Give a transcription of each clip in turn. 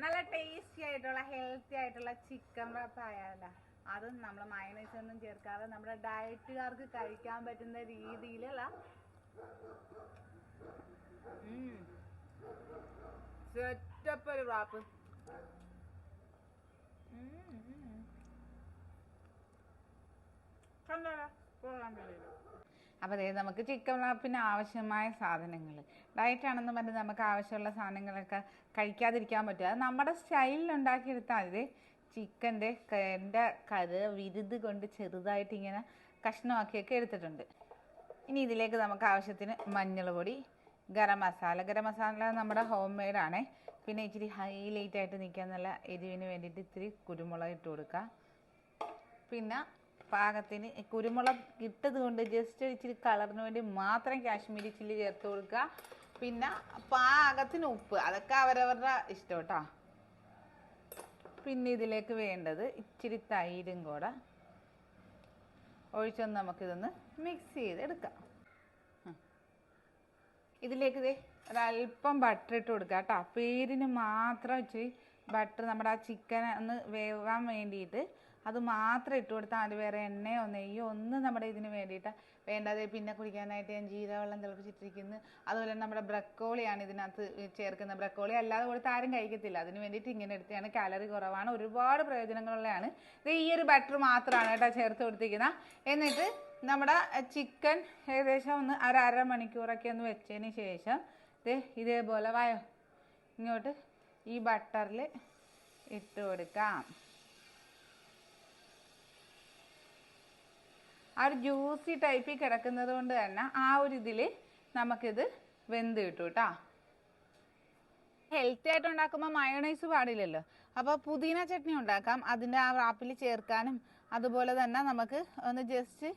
നല്ല ടേസ്റ്റി ആയിട്ടുള്ള ഹെൽത്തി ആയിട്ടുള്ള ചിക്കൻ ആയാലോ. അതും നമ്മൾ മയണൈസ് ഒന്നും ചേർക്കാതെ നമ്മുടെ ഡയറ്റുകാർക്ക് കഴിക്കാൻ പറ്റുന്ന രീതിയിലുള്ള സെറ്റപ്പ് ഒരു റാപ്പ് കണ്ടോ? പോകാൻ കഴിയില്ല അപ്പോൾ അതായത് നമുക്ക് ചിക്കൻ റാപ്പിന് ആവശ്യമായ സാധനങ്ങൾ ഡയറ്റാണെന്ന് പറഞ്ഞ് നമുക്ക് ആവശ്യമുള്ള സാധനങ്ങളൊക്കെ കഴിക്കാതിരിക്കാൻ പറ്റും. അത് നമ്മുടെ സ്റ്റൈലിൽ ഉണ്ടാക്കിയെടുത്താൽ മതി. ചിക്കന്റെ എന്റെ കര് വിരുത് കൊണ്ട് ചെറുതായിട്ട് ഇങ്ങനെ കഷ്ണമാക്കിയൊക്കെ എടുത്തിട്ടുണ്ട്. ഇനി ഇതിലേക്ക് നമുക്ക് ആവശ്യത്തിന് മഞ്ഞൾ പൊടി ഗരം മസാല. ഗരം മസാല നമ്മുടെ ഹോം മെയ്ഡാണേ പിന്നെ ഇച്ചിരി ഹൈലൈറ്റ് ആയിട്ട് നിൽക്കാൻ നല്ല എരിവിന് വേണ്ടിയിട്ട് ഇത്തിരി കുരുമുളക് ഇട്ട് കൊടുക്കുക പിന്നെ പാകത്തിന് കുരുമുളക് ഇട്ടത് കൊണ്ട് ജസ്റ്റ് ഇച്ചിരി കളറിന് വേണ്ടി മാത്രം കാശ്മീരി ചില്ലി ചേർത്ത് കൊടുക്കുക. പിന്നെ പാകത്തിന് ഉപ്പ്. അതൊക്കെ അവരവരുടെ ഇഷ്ടം കേട്ടോ. പിന്നെ ഇതിലേക്ക് വേണ്ടത് ഇച്ചിരി തൈരും കൂടെ ഒഴിച്ചൊന്ന് നമുക്കിതൊന്ന് മിക്സ് ചെയ്തെടുക്കാം. ഇതിലേക്ക് ഇതേ ഒരല്പം ബട്ടർ ഇട്ട് കൊടുക്കുക കേട്ടോ. പേരിന് മാത്രം ഇച്ചിരി ബട്ടർ നമ്മുടെ ആ ചിക്കൻ ഒന്ന് വേവാൻ വേണ്ടിയിട്ട് അത് മാത്രം ഇട്ട് കൊടുത്താൽ മതി. വേറെ എണ്ണയോ നെയ്യോ ഒന്നും നമ്മുടെ ഇതിന് വേണ്ടിയിട്ട്. വേണ്ടത് പിന്നെ കുടിക്കാനായിട്ട് ഞാൻ ജീരകവെള്ളം തിളപ്പിച്ചിട്ടിരിക്കുന്നു. അതുപോലെ നമ്മുടെ ബ്രക്കോളിയാണ് ഇതിനകത്ത് ചേർക്കുന്ന ബ്രക്കോളി അല്ലാതെ കൊടുത്ത് ആരും കഴിക്കത്തില്ല. അതിന് വേണ്ടിയിട്ട് ഇങ്ങനെ എടുത്തതാണ്. കാലറി കുറവാണ്. ഒരുപാട് പ്രയോജനങ്ങളുള്ളതാണ്. ഇത് ഈ ഒരു ബട്ടർ മാത്രമാണ് കേട്ടോ ചേർത്ത് കൊടുത്തിരിക്കുന്നത് എന്നിട്ട് നമ്മുടെ ചിക്കൻ ഏകദേശം ഒന്ന് അര അര മണിക്കൂറൊക്കെ ഒന്ന് വെച്ചതിന് ശേഷം ഇത് ഇതേപോലെ വായോ. ഇങ്ങോട്ട് ഈ ബട്ടറിൽ ഇട്ട് കൊടുക്കാം. ആ ഒരു ജ്യൂസി ടൈപ്പിൽ കിടക്കുന്നത് കൊണ്ട് തന്നെ ആ ഒരു ഇതിൽ നമുക്കിത് വെന്ത് കിട്ടും കേട്ടോ ഹെൽത്തി ആയിട്ട് ഉണ്ടാക്കുമ്പോൾ മയോണൈസ് പാടില്ലല്ലോ. അപ്പോൾ പുതിന ചട്നി ഉണ്ടാക്കാം. അതിന്റെ ആ റാപ്പിൽ ചേർക്കാനും അതുപോലെ തന്നെ നമുക്ക് ഒന്ന് ജസ്റ്റ്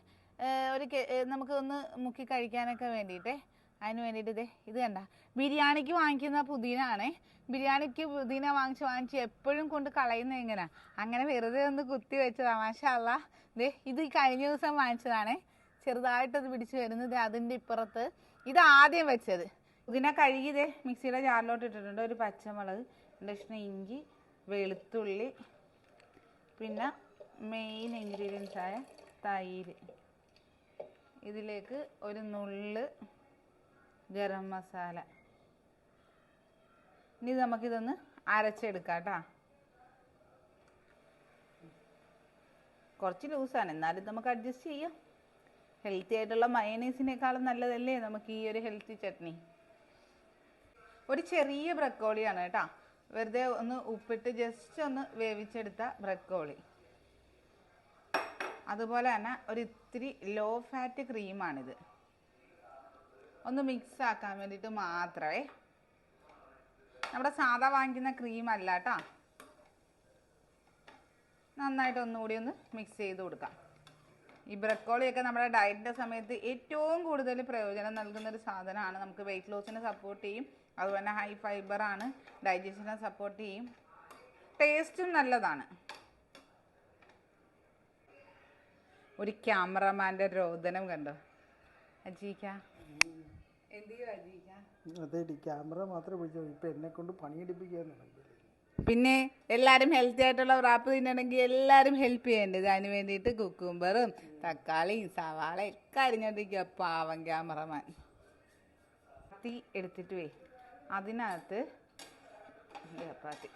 ഒരു നമുക്ക് ഒന്ന് മുക്കി കഴിക്കാനൊക്കെ വേണ്ടിയിട്ടേ അതിന് വേണ്ടിയിട്ട് ഇതേ ഇത് കണ്ട. ബിരിയാണിക്ക് വാങ്ങിക്കുന്ന പുതിന ആണേ ബിരിയാണിക്ക് പുതിന വാങ്ങിച്ച് വാങ്ങിച്ച് എപ്പോഴും കൊണ്ട് കളയുന്ന എങ്ങനെയാ അങ്ങനെ വെറുതെ ഒന്ന് കുത്തി വെച്ചതാ. മാഷല്ല. ദേ ഇത് കഴിഞ്ഞ ദിവസം വാങ്ങിച്ചതാണേ. ചെറുതായിട്ടത് പിടിച്ച് വരുന്നത് അതിന്റെ ഇപ്പുറത്ത്. ഇത് ആദ്യം വെച്ചത്. പുതിന കഴുകി ദേ മിക്സിയുടെ ജാറിലോട്ട് ഇട്ടിട്ടുണ്ട്. ഒരു പച്ചമുളക് രണ്ട് ഇഞ്ചി വെളുത്തുള്ളി പിന്നെ മെയിൻ ഇൻഗ്രീഡിയൻസായ തൈര്. ഇതിലേക്ക് ഒരു നുള്ള് ഗരം മസാല. ഇനി നമുക്കിതൊന്ന് അരച്ചെടുക്കാം കേട്ടോ. കുറച്ച് ലൂസാണ്. എന്നാലും നമുക്ക് അഡ്ജസ്റ്റ് ചെയ്യാം. ഹെൽത്തി ആയിട്ടുള്ള മയനീസിനേക്കാളും നല്ലതല്ലേ നമുക്ക് ഈ ഒരു ഹെൽത്തി ചട്നി? ഒരു ചെറിയ ബ്രക്കോളിയാണ് കേട്ടോ. വെറുതെ ഒന്ന് ഉപ്പിട്ട് ജസ്റ്റ് ഒന്ന് വേവിച്ചെടുത്ത ബ്രക്കോളി. അതുപോലെ തന്നെ ഒരു ഇത്തിരി ലോ ഫാറ്റ് ക്രീമാണിത് ഒന്ന് മിക്സ് ആക്കാൻ വേണ്ടിയിട്ട് മാത്രമേ നമ്മുടെ സാധാ വാങ്ങിക്കുന്ന ക്രീം അല്ല കേട്ടോ. നന്നായിട്ട് ഒന്നുകൂടി ഒന്ന് മിക്സ് ചെയ്ത് കൊടുക്കാം. ഈ ബ്രക്കോളിയൊക്കെ നമ്മുടെ ഡയറ്റിന്റെ സമയത്ത് ഏറ്റവും കൂടുതൽ പ്രയോജനം നൽകുന്ന ഒരു സാധനമാണ്. നമുക്ക് വെയിറ്റ് ലോസിനെ സപ്പോർട്ട് ചെയ്യും. അതുപോലെ ഹൈ ഫൈബറാണ് ഡൈജഷനെ സപ്പോർട്ട് ചെയ്യും. ടേസ്റ്റും നല്ലതാണ്. ഒരു ക്യാമറമാന്റെ രോദനം കണ്ടോ? അജീക്ക. എന്തിയോ അജീക്ക അതെ ക്യാമറ മാത്രമേ പിടിച്ചോ ഇപ്പൊ എന്നെ കൊണ്ട് പണിയെടുപ്പിക്കാന്നുണ്ടെങ്കിൽ പിന്നെ എല്ലാവരും ഹെൽത്തി ആയിട്ടുള്ള റാപ്പ് തിന്നണമെങ്കിൽ എല്ലാവരും ഹെൽപ്പ് ചെയ്യേണ്ടത് അതിന് വേണ്ടിയിട്ട് കുക്കുംബറും തക്കാളിയും സവാളയും ഒക്കെ അരിഞ്ഞോണ്ടിരിക്കുക പാവം ക്യാമറമാൻ. തീ എടുത്തിട്ട് വേ. അതിനകത്ത് ചപ്പാത്തി.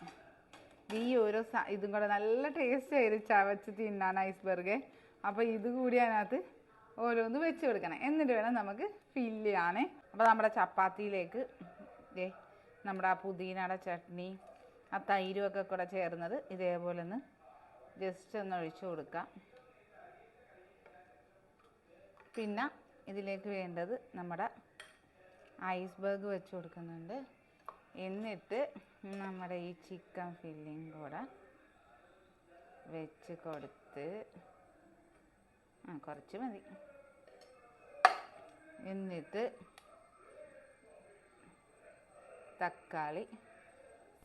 ഈ ഓരോ ഇതും കൂടെ നല്ല ടേസ്റ്റ് ആയിരുന്നു ചവച്ച് തിന്നാണ് ഐസ്ബർഗ് അപ്പോൾ ഇത് കൂടി അതിനകത്ത് ഓരോന്ന് വെച്ച് കൊടുക്കണം. എന്നിട്ട് വേണം നമുക്ക് ഫില്ല് ചെയ്യാനേ. അപ്പോൾ നമ്മുടെ ചപ്പാത്തിയിലേക്ക് ദേ നമ്മുടെ ആ പുതിനയുടെ ചട്നി ആ തൈരും ഒക്കെ കൂടെ ചേർന്നത് ഇതേപോലെ ഒന്ന് ജസ്റ്റ് ഒന്ന് ഒഴിച്ചു കൊടുക്കാം. പിന്നെ ഇതിലേക്ക് വേണ്ടത് നമ്മുടെ ഐസ്ബർഗ് വെച്ച് കൊടുക്കുന്നുണ്ട്. എന്നിട്ട് നമ്മുടെ ഈ ചിക്കൻ ഫില്ലിങ് കൂടെ വെച്ച് കൊടുത്ത് ആ കുറച്ച് മതി. എന്നിട്ട് തക്കാളി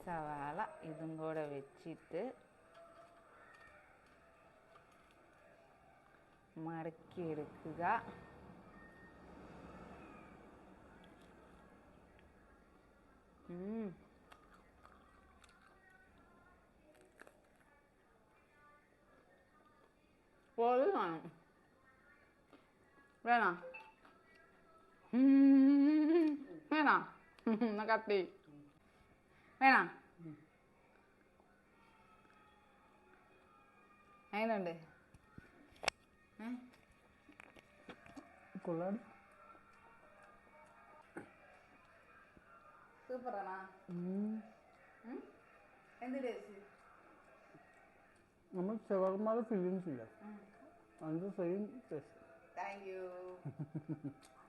സവാള ഇതും കൂടെ വെച്ചിട്ട് മടക്കിയെടുക്കുക പോലും കാണും വേണോ? വേണോ? എന്നാ കട്ടി വേണോ? എങ്ങനെയുണ്ട്? ഏ? കൊള്ളാടി സൂപ്പറാണോ എന്ത് ടേസ്റ്റ്? നമ്മൾ ഷവർമാരുടെ ഫിലിംസ് ഇല്ല. അതിന്റെ സെയിം ടേസ്റ്റ് Thank you.